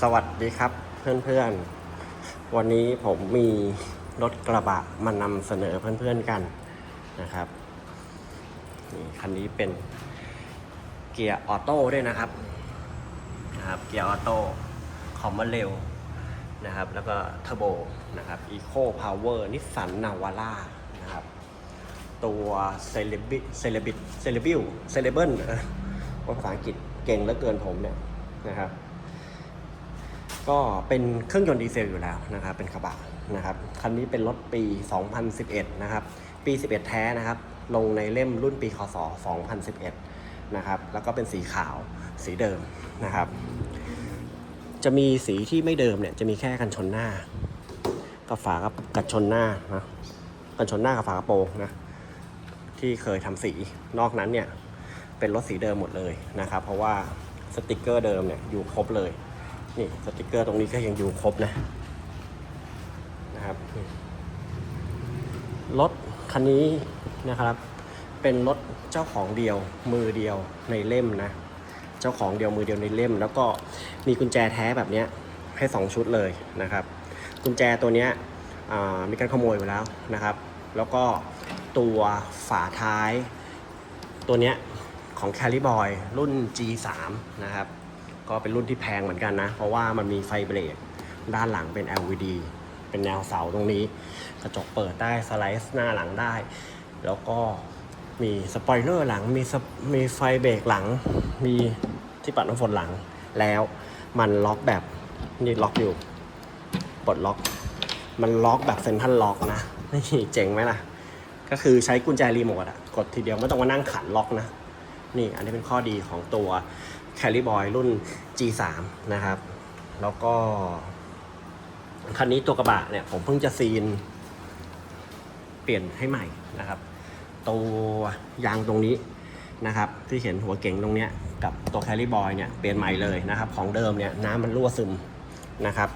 สวัสดีครับเพื่อนๆ วันนี้ผมมีรถกระบะมานำเสนอเพื่อนๆกันนะครับนี่คันนี้เป็นเกียร์ออโต้ด้วยนะครับนะครับ เกียร์ออโต้คอมมอนเร็วนะครับ แล้วก็เทอร์โบนะครับอีโคพาวเวอร์นิสสันนาวาร่านะครับ ตัวเซเลบิเซเลบิเซเลบิลเซเลเบิลภาษาอังกฤษเก่งเหลือเกินผมเนี่ยนะครับ ก็เป็นเครื่องยนต์ดีเซลอยู่แล้วนะครับเป็นกระบะนะครับคันนี้เป็นรถปี 2011 นะครับ ปี 11 แท้นะครับ ลงในเล่มรุ่นปีคศ 2011 นะครับ แล้วก็เป็นสีขาวสีเดิมนะครับ จะมีสีที่ไม่เดิมเนี่ยจะมีแค่กันชนหน้ากับฝากับกันชนหน้านะกันชนหน้ากับฝากระโปรงนะที่เคยทำสีนอกนั้นเนี่ยเป็นรถสีเดิมหมดเลยนะครับ เพราะว่าสติกเกอร์เดิมเนี่ยอยู่ครบเลย นี่สติกเกอร์ตรงนี้ก็ยังอยู่ครบนะนะครับรถคันนี้นะครับ เป็นรถเจ้าของเดียวมือเดียวในเล่มนะ เจ้าของเดียวมือเดียวในเล่ม แล้วก็มีกุญแจแท้แบบนี้ให้สองชุดเลยนะครับ กุญแจตัวนี้มีการขโมยไปแล้วนะครับ แล้วก็ตัวฝาท้ายตัวนี้ของ c a l i b o y รุ่น G3 นะครับ ก็เป็นรุ่นที่แพงเหมือนกันนะ เพราะว่ามันมีไฟเบรกด้านหลังเป็น LED เป็นแนวเสาตรงนี้ กระจกเปิดได้สไลด์หน้าหลังได้ แล้วก็มีสปอยเลอร์หลังมีมีไฟเบรกหลัง มีที่ปัดน้ำฝนหลังแล้วมันล็อกแบบนี่ล็อกอยู่ปลดล็อก มันล็อกแบบเซ็นทรัลล็อกนะนี่เจ๋งไหมล่ะ ก็คือใช้กุญแจรีโมทอะกดทีเดียวไม่ต้องมานั่งขันล็อกนะ นี่อันนี้เป็นข้อดีของตัว c a l i b o y รุ่น G3 นะครับ แล้วก็ คันนี้ตัวกระบะเนี่ย ผมเพิ่งจะซีน เปลี่ยนให้ใหม่นะครับ ตัวยางตรงนี้นะครับ ที่เห็นหัวเก๋งตรงเนี้ยกับตัว c a l i b o y เนี่ยเปลี่ยนใหม่เลยนะครับ ของเดิมเนี่ยน้ำมันรั่วซึมนะครับ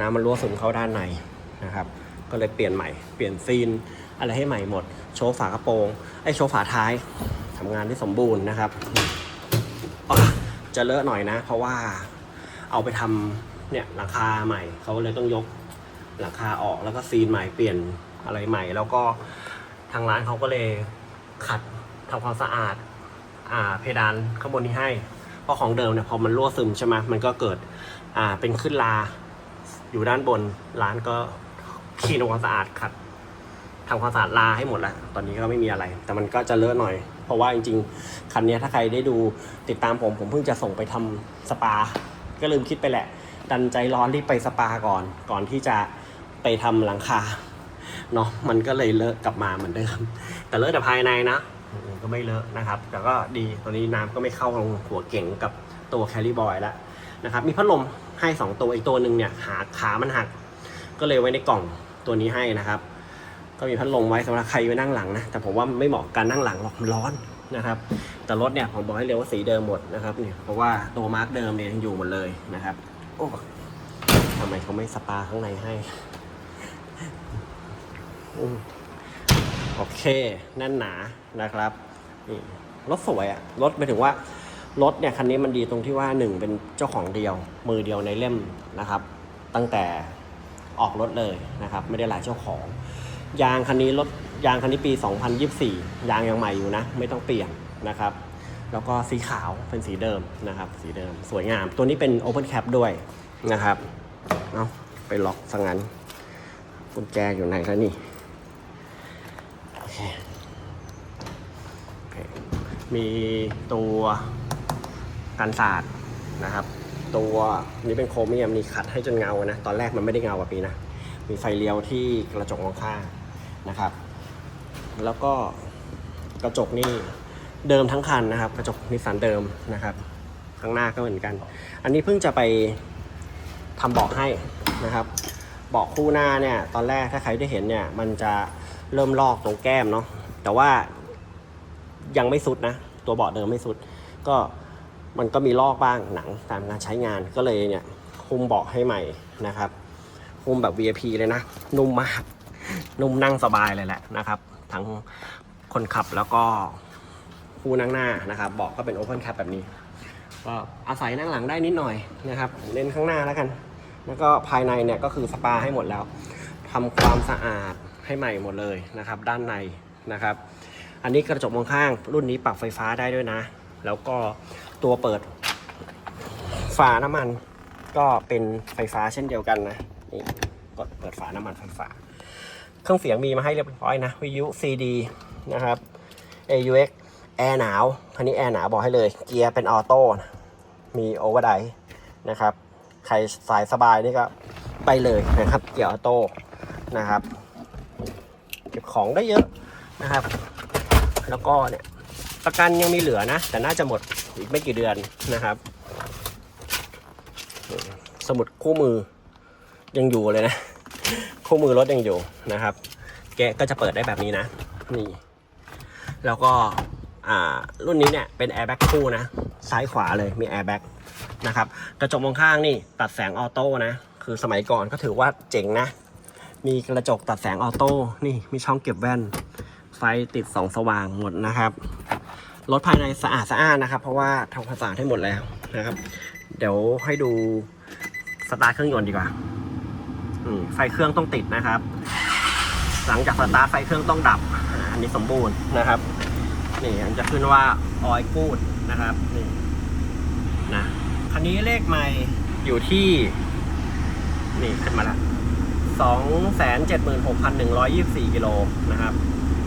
น้ำมันรั่วซึมเข้าด้านในนะครับ ก็เลยเปลี่ยนใหม่ เปลี่ยนซีนอะไรให้ใหม่หมด โชว์ฝากระโปรงไอ้โชว์ฝาท้ายทำงานที่สมบูรณ์นะครับ จะเลอะหน่อยนะ เพราะว่าเอาไปทำเนี่ยหลังคาใหม่เขาเลยต้องยกหลังคาออกแล้วก็ซีนใหม่เปลี่ยนอะไรใหม่ แล้วก็ทางร้านเขาก็เลยขัดทำความสะอาดอ่าเพดานข้างบนนี้ให้ เพราะของเดิมเนี่ยพอมันรั่วซึมใช่ไหมมันก็เกิดอ่าเป็นขึ้นลาอยู่ด้านบนร้านก็คลีนทำความสะอาดขัดทำความสะอาดลาให้หมดแล้ว ตอนนี้ก็ไม่มีอะไร แต่มันก็จะเลอะหน่อย เพราะว่าจริงๆ คันนี้ถ้าใครได้ดูติดตามผม ผมเพิ่งจะส่งไปทำสปา ก็ลืมคิดไปแหละ ดันใจร้อนรีบไปสปาก่อน ก่อนที่จะไปทำหลังคาเนาะมันก็เลยเลอะกลับมาเหมือนเดิม แต่เลอะแต่ภายในนะก็ไม่เลอะนะครับ แต่ก็ดีตอนนี้น้ำก็ไม่เข้าลงหัวเก่งกับตัวแคลิบอยแล้วนะครับมีพัดลมให้ 2 ตัวอีกตัวหนึ่งเนี่ยหาขามันหัก ก็เลยไว้ในกล่องตัวนี้ให้นะครับ ก็มีพัดลมไว้สำหรับใครไปนั่งหลังนะ แต่ผมว่าไม่เหมาะการนั่งหลังหรอกมันร้อนนะครับ แต่รถเนี่ยผมบอกให้เลยว่าสีเดิมหมดนะครับเนี่ยเพราะว่าตัวมาร์กเดิมเนี่ยยังอยู่หมดเลยนะครับ โอ้ทำไมเขาไม่สปาข้างในให้โอเคแน่นหนานะครับนี่รถสวยอะรถหมายถึงว่ารถเนี่ยคันนี้มันดีตรงที่ว่าหนึ่งเป็นเจ้าของเดียว มือเดียวในเล่มนะครับ ตั้งแต่ออกรถเลยนะครับ ไม่ได้หลายเจ้าของ ยางคันนี้รถยางคันนี้ปี 2024 ยางยังใหม่อยู่นะ ไม่ต้องเปลี่ยนนะครับ แล้วก็สีขาวเป็นสีเดิมนะครับ สีเดิมสวยงาม ตัวนี้เป็น Open Cap ด้วยนะครับเอาไปล็อกสังงั้นกุญแจอยู่ไหนแล้วนี่โอเคโอเคมีตัวกันศาสตร์นะครับ ตัวนี้เป็นโครเมียมนี่ขัดให้จนเงานะ ตอนแรกมันไม่ได้เงาแบบนี้นะ มีไฟเลี้ยวที่กระจกมองข้าง นะครับ แล้วก็กระจกนี่เดิมทั้งคันนะครับ กระจกนิสสันเดิมนะครับ ข้างหน้าก็เหมือนกัน อันนี้เพิ่งจะไปทำเบาะให้นะครับเบาะคู่หน้าเนี่ยตอนแรกถ้าใครได้เห็นเนี่ย มันจะเริ่มลอกตรงแก้มเนาะแต่ว่ายังไม่สุดนะ ตัวเบาะเดิมไม่สุด ก็มันก็มีลอกบ้างหนังตามการใช้งานก็เลยเนี่ยคุมเบาะให้ใหม่นะครับคุมแบบ VIP เลยนะ นุ่มมาก นุ่มนั่งสบายเลยแหละนะครับ ทั้งคนขับแล้วก็ผู้นั่งหน้านะครับเบาะก็เป็น Open Cap แบบนี้ ก็อาศัยนั่งหลังได้นิดหน่อยนะครับเล่นข้างหน้าแล้วกัน แล้วก็ภายในเนี่ยก็คือสปาให้หมดแล้วทำความสะอาดให้ใหม่หมดเลยนะครับ ด้านในนะครับ อันนี้กระจกมองข้างรุ่นนี้ปรับไฟฟ้าได้ด้วยนะ แล้วก็ตัวเปิดฝาน้ำมันก็เป็นไฟฟ้าเช่นเดียวกันนะนี่กดเปิดฝาน้ำมันไฟฟ้า รื่องเสียงมีมาให้เรียบร้อยนะวิทยุ CD นะครับ AUX แอร์หนาวคันนี้แอร์หนาวบอกให้เลย เกียร์เป็นออโต้มีโอเวอร์ไดนะครับ ใครสายสบายนี่ก็ไปเลยนะครับ เกียร์ออโต้นะครับ เก็บของได้เยอะนะครับ แล้วก็เนี่ยประกันยังมีเหลือนะ แต่น่าจะหมดอีกไม่กี่เดือนนะครับ สมุดคู่มือยังอยู่เลยนะ คู่มือรถยังอยู่นะครับ แกะก็จะเปิดได้แบบนี้นะ นี่ แล้วก็อ่ารุ่นนี้เนี่ยเป็นแอร์แบ็กคู่นะ ซ้ายขวาเลยมีแอร์แบ็กนะครับ กระจกมองข้างนี่ตัดแสงออโต้นะ คือสมัยก่อนก็ถือว่าเจ๋งนะ มีกระจกตัดแสงออโต้ นี่มีช่องเก็บแว่น ไฟติดสองสว่างหมดนะครับ รถภายในสะอาดสะอานนะครับ เพราะว่าทำความสะอาดให้หมดแล้วนะครับ เดี๋ยวให้ดูสตาร์ทเครื่องยนต์ดีกว่า ไฟเครื่องต้องติดนะครับ หลังจากสตาร์ทไฟเครื่องต้องดับ อันนี้สมบูรณ์นะครับ นี่อันจะขึ้นว่าออยกูดนะครับ นี่นะคันนี้เลขใหม่อยู่ที่ นี่ขึ้นมาล้วสองแสนเจ็ดหมื่นหกพันหนึ่งร้อยยี่สิบสี่กิโลนะครับ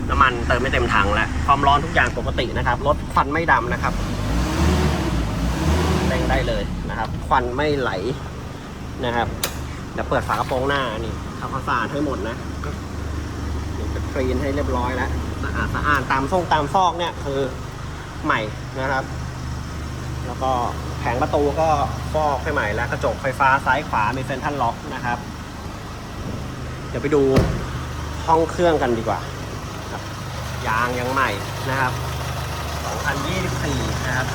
น้ำมันเติมไม่เต็มถังแล้ว ความร้อนทุกอย่างปกตินะครับ รถควันไม่ดำนะครับเร่งได้เลยนะครับ ควันไม่ไหลนะครับ เดี๋ยวเปิดฝากระโปรงหน้านี่ทำความสะอาดให้หมดนะนี่จะคลีนให้เรียบร้อยแล้วสะอาดสะอาดตามซ่งตามซอกเนี่ยคือใหม่นะครับ แล้วก็แผงประตูก็ฟอกให้ใหม่แล้วกระจกไฟฟ้าซ้ายขวามีเซ็นทรัลล็อกนะครับ เดี๋ยวไปดูห้องเครื่องกันดีกว่า ยางยังใหม่นะครับ 2024 นะครับ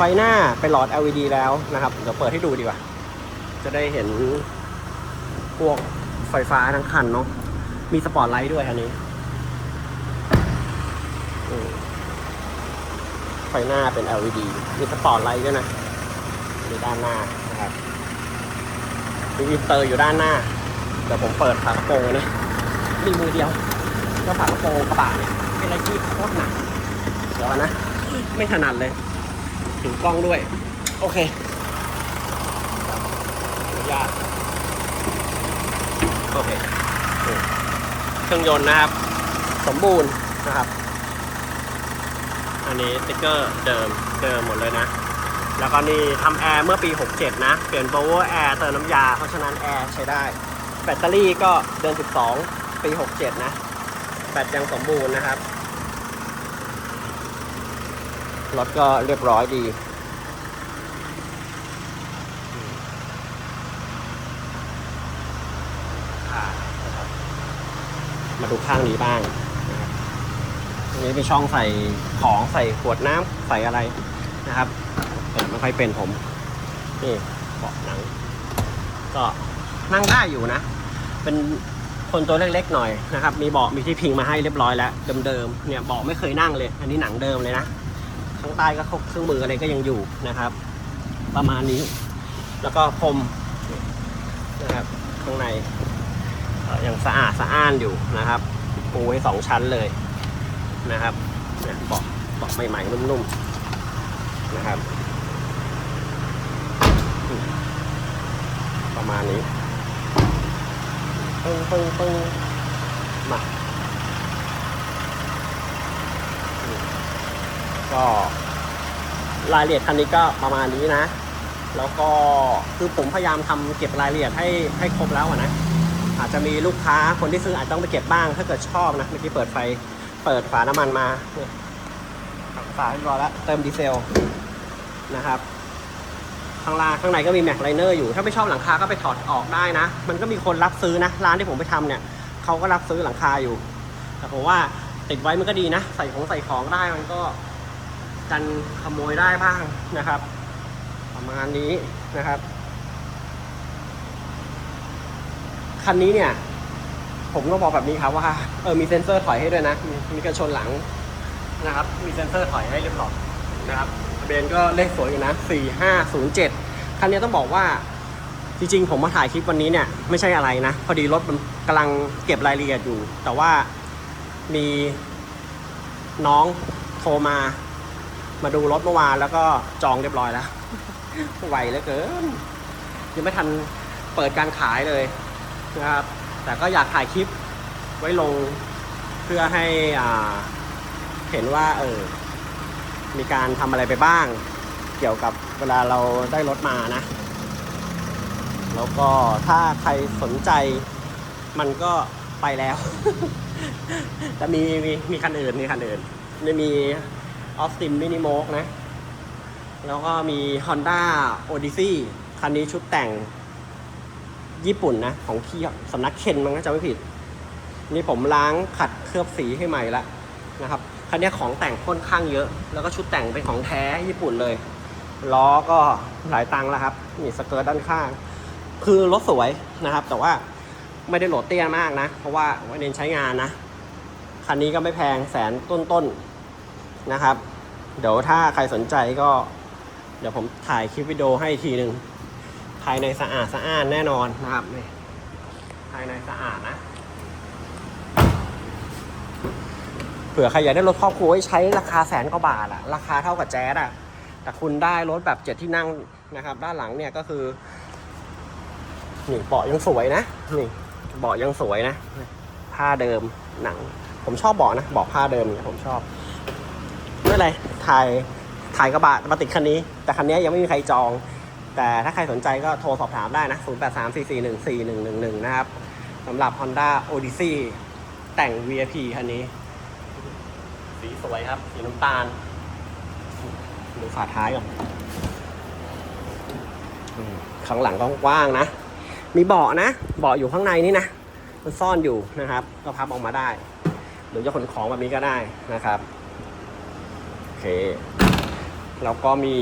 ฟหน้าเป็นหลอด LED แล้วนะครับเดี๋ยวเปิดให้ดูดีกว่า จะได้เห็นพวกไฟฟ้าทั้งคันเนาะมีสปอตไลท์ด้วยคันนี้ไฟหน้าเป็น LED มีสปอตไลท์ด้วยนะมีด้านหน้านะครับมีอินเตอร์อยู่ด้านหน้าเดี๋ยวผมเปิดฝากระโปรงนะมีมือเดียวแล้วฝากระโปรงกระบะเนี่ยเป็นอะไรที่โคตรหนักเดี๋ยวนะ ไม่ถนัดเลย ถึงกล้องด้วย โอเคอนุญาโอเค เครื่องยนต์นะครับ สมบูรณ์นะครับ อันนี้สติ๊กเกอร์เดิมเดิมหมดเลยนะ แล้วก็นี่ทำแอร์เมื่อปี 67 นะ เปลี่ยนโบว์แอร์เติมน้ำยา เพราะฉะนั้นแอร์ใช้ได้ แบตเตอรี่ก็เดือน 12 ปี 67 นะ แบตยังสมบูรณ์นะครับ รถก็เรียบร้อยดี มาดูข้างนี้บ้างตรงนี้เป็นช่องใส่ของใส่ขวดน้ำใส่อะไรนะครับเปิดไม่ค่อยเป็นผม นี่เบาะหนัง ก็นั่งได้อยู่นะ เป็นคนตัวเล็กๆหน่อยนะครับ มีเบาะมีที่พิงมาให้เรียบร้อยแล้วเดิมๆเนี่ยเบาะไม่เคยนั่งเลย อันนี้หนังเดิมเลยนะ ข้างใต้ก็เครื่องมืออะไรก็ยังอยู่นะครับ ประมาณนี้ แล้วก็พรมนะครับข้างในยังสะอาดสะอ้านอยู่นะครับ ปูให้สองชั้นเลยนะครับเบาะเบาะใหม่ๆนุ่มๆนะครับ ประมาณนี้ปึ้งปึ้งปึ้งมาอืม ก็รายละเอียดคันนี้ก็ประมาณนี้นะ แล้วก็คือผมพยายามทำเก็บรายละเอียดให้ให้ครบแล้วนะ อาจจะมีลูกค้าคนที่ซื้ออาจจะต้องไปเก็บบ้าง ถ้าเกิดชอบนะเมื่อกี้เปิดไฟเปิดฝาน้ำมันมาฝาเรียบร้อยแล้วเติมดีเซลนะครับข้างล่างข้างในก็มีแม็กไลเนอร์อยู่ ถ้าไม่ชอบหลังคาก็ไปถอดออกได้นะ มันก็มีคนรับซื้อนะ ร้านที่ผมไปทำเนี่ยเขาก็รับซื้อหลังคาอยู่ แต่ผมว่าติดไว้มันก็ดีนะ ใส่ของใส่ของได้มันก็ กันขโมยได้บ้างนะครับ ประมาณนี้นะครับ คันนี้เนี่ย ผมต้องบอกแบบนี้ครับว่าเออมีเซ็นเซอร์ถอยให้ด้วยนะมีมีกระชนหลังนะครับ มีเซ็นเซอร์ถอยให้เรียบร้อยนะครับทะเบียนก็เลขสวยอยู่นะ4507 คันนี้ต้องบอกว่าจริงๆ ผมมาถ่ายคลิปวันนี้เนี่ยไม่ใช่อะไรนะ พอดีรถมันกำลังเก็บรายละเอียดอยู่ แต่ว่ามีน้องโทรมา มาดูรถเมื่อวานแล้วก็จองเรียบร้อยแล้วไวเหลือเกินยังไม่ทันเปิดการขายเลยนะครับ แต่ก็อยากถ่ายคลิปไว้ลงเพื่อให้อ่าเห็นว่าเออมีการทำอะไรไปบ้าง เกี่ยวกับเวลาเราได้รถมานะ แล้วก็ถ้าใครสนใจมันก็ไปแล้ว แต่มีมีมีคันอื่นมีคันอื่นจะมี ออสตินมินิโมกนะ แล้วก็มี Honda Odyssey คันนี้ชุดแต่งญี่ปุ่นนะ ของที่สำนักเคนมั้งนะจำไม่ผิด นี่ผมล้างขัดเคลือบสีให้ใหม่ละนะครับ คันนี้ของแต่งค่อนข้างเยอะ แล้วก็ชุดแต่งเป็นของแท้ญี่ปุ่นเลย ล้อก็หลายตังค์แล้วครับ มีสเกิร์ตด้านข้าง คือรถสวยนะครับ แต่ว่าไม่ได้โหลดเตี้ยมากนะ เพราะว่าไว้เน้นใช้งานนะ คันนี้ก็ไม่แพงแสนต้นๆ นะครับ เดี๋ยวถ้าใครสนใจก็ เดี๋ยวผมถ่ายคลิปวิดีโอให้อีกทีหนึ่งภายในสะอาดสะอ้านแน่นอนนะครับนี่ภายในสะอาดนะเผื่อใครอยากได้รถครอบครัวไว้ใช้ราคาแสนกว่าบาทอะราคาเท่ากับแจ๊ดอะแต่คุณได้รถแบบเจ็ดที่นั่งนะครับ ด้านหลังเนี่ยก็คือนี่เบาะยังสวยนะนี่เบาะยังสวยนะผ้าเดิมหนัง ผมชอบเบาะนะเบาะผ้าเดิมเนี่ยผมชอบ ไม่เป็นไรถ่ายถ่ายกระบะมาติดคันนี้ แต่คันนี้ยังไม่มีใครจอง แต่ถ้าใครสนใจก็โทรสอบถามได้นะ 0 8 3 4 4 1 4 1 1 1 นะครับสำหรับ Honda Odyssey แต่ง VIP คันนี้ สีสวยครับ สีน้ำตาลดูฝาท้ายก่อนอืมข้างหลังก็กว้างนะ มีเบาะนะ เบาะอยู่ข้างในนี่นะ มันซ่อนอยู่นะครับ ก็พับออกมาได้ หรือจะขนของแบบนี้ก็ได้นะครับโอ เค แล้วก็มี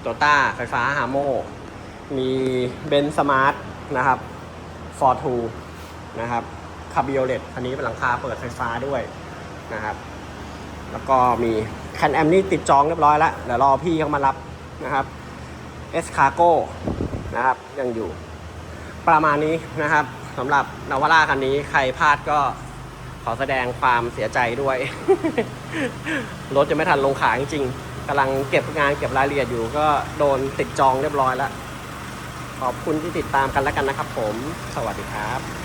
โตต้าไฟฟ้าฮาโมมีเบนสมาร์ทนะครับฟอร์ทูนะครับคาบิโอเลตคันนี้เป็นหลังคาเปิดไฟฟ้าด้วยนะครับ แล้วก็มีแคนแอมนี่ติดจองเรียบร้อยแล้วเดี๋ยวรอพี่เขามารับนะครับเอสคาโก้นะครับยังอยู่ประมาณนี้นะครับสำหรับนาวาร่าคันนี้ใครพลาดก็ ขอแสดงความเสียใจด้วย รถจะไม่ทันลงขายจริงกำลังเก็บงานเก็บรายละเอียดอยู่ก็โดนติดจองเรียบร้อยแล้ว ขอบคุณที่ติดตามกันแล้วกันนะครับผม สวัสดีครับ